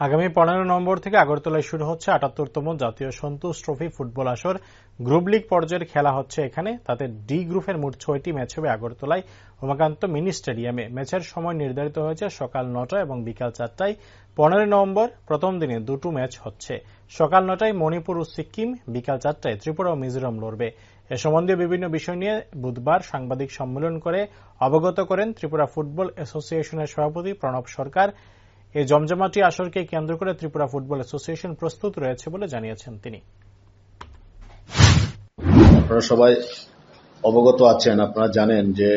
আগামী পনেরো নম্বর থেকে আগরতলায় শুরু হচ্ছে আটাত্তরতম জাতীয় সন্তোষ ট্রফি ফুটবল আসর। গ্রুপ লিগ পর্যায়ের খেলা হচ্ছে এখানে। তাতে ডি গ্রুপের মোট ছয়টি ম্যাচ হবে আগরতলায় উমাকান্ত মিনি স্টেডিয়ামে। ম্যাচের সময় নির্ধারিত হয়েছে সকাল নটা এবং বিকাল চারটায়। পনেরোই নভেম্বর প্রথম দিনে দুটো ম্যাচ হচ্ছে। সকাল নটায় মণিপুর ও সিকিম, বিকাল চারটায় ত্রিপুরা ও মিজোরাম লড়বে। এ সম্বন্ধীয় বিভিন্ন বিষয় নিয়ে বুধবার সাংবাদিক সম্মেলন করে অবগত করেন ত্রিপুরা ফুটবল অ্যাসোসিয়েশনের সভাপতি প্রণব সরকার। এই জমজমাটি আসরকে কেন্দ্র করে ত্রিপুরা ফুটবল অ্যাসোসিয়েশন প্রস্তুত রয়েছে বলে জানিয়েছেন তিনি। আপনারা সবাই অবগত আছেন, আপনারা জানেন যে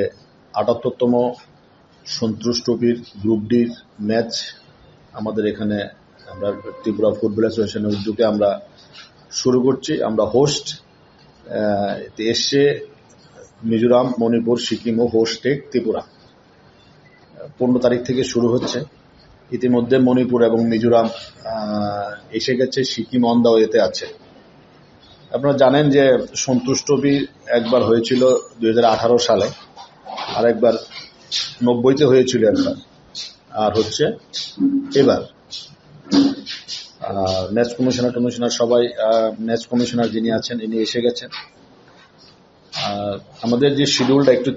আটাত্তরতম সন্তোষ ট্রফির গ্রুপ ডির ম্যাচ আমাদের এখানে আমরা ত্রিপুরা ফুটবল অ্যাসোসিয়েশনের উদ্যোগে আমরা শুরু করছি। আমরা হোস্ট এসছে মিজোরাম, মণিপুর, সিকিম ও হোস্টে ত্রিপুরা। পনেরো তারিখ থেকে শুরু হচ্ছে। ইতিমধ্যে মণিপুর এবং মিজোরাম এসে গেছে, সিকিম অন্দাও এতে আছে। আপনারা জানেন যে সন্তোষ ট্রফি একবার হয়েছিল দু হাজার আঠারো সালে, আর একবার নব্বইতে হয়েছিল একবার। আর হচ্ছে এবার। ম্যাচ কমিশনার কমিশনার সবাই ম্যাচ কমিশনার যিনি আছেন, ইনি এসে গেছেন। আমাদের যে শিডিউলটা একটু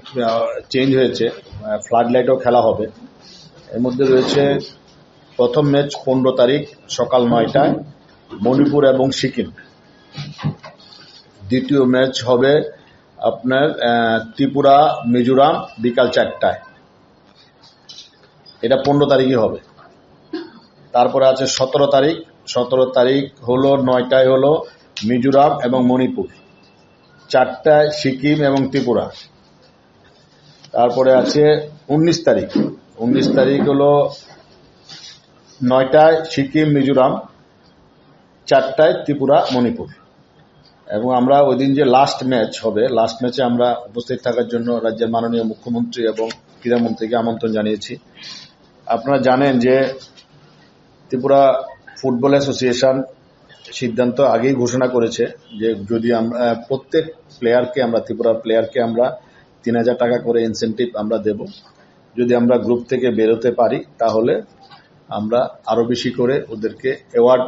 চেঞ্জ হয়েছে ফ্লাড লাইটও খেলা হবে। এর মধ্যে রয়েছে প্রথম ম্যাচ পনেরো তারিখ সকাল নয়টায় মণিপুর এবং সিকিম। দ্বিতীয় ম্যাচ হবে আপনার ত্রিপুরা, মিজোরাম বিকাল চারটায়। এটা পনেরো তারিখই হবে। তারপরে আছে সতেরো তারিখ। সতেরো তারিখ হলো, নয়টায় হলো মিজোরাম এবং মণিপুর। চারটায় সিকিম এবং ত্রিপুরা। তারপরে আছে উনিশ তারিখ। উনিশ তারিখ হলো নয়টায় সিকিম, মিজোরাম, চারটায় ত্রিপুরা, মণিপুর। এবং আমরা ওই দিন যে লাস্ট ম্যাচ হবে লাস্ট ম্যাচে আমরা উপস্থিত থাকার জন্য রাজ্যের মাননীয় মুখ্যমন্ত্রী এবং ক্রীড়ামন্ত্রীকে আমন্ত্রণ জানিয়েছি। আপনারা জানেন যে ত্রিপুরা ফুটবল অ্যাসোসিয়েশন সিদ্ধান্ত আগেই ঘোষণা করেছে যে যদি আমরা প্রত্যেক প্লেয়ারকে আমরা, ত্রিপুরার প্লেয়ারকে আমরা তিন হাজার টাকা করে ইনসেন্টিভ আমরা দেব। যদি আমরা গ্রুপ থেকে বেরোতে পারি, তাহলে আমরা আরও বেশি করে ওদেরকে অ্যাওয়ার্ড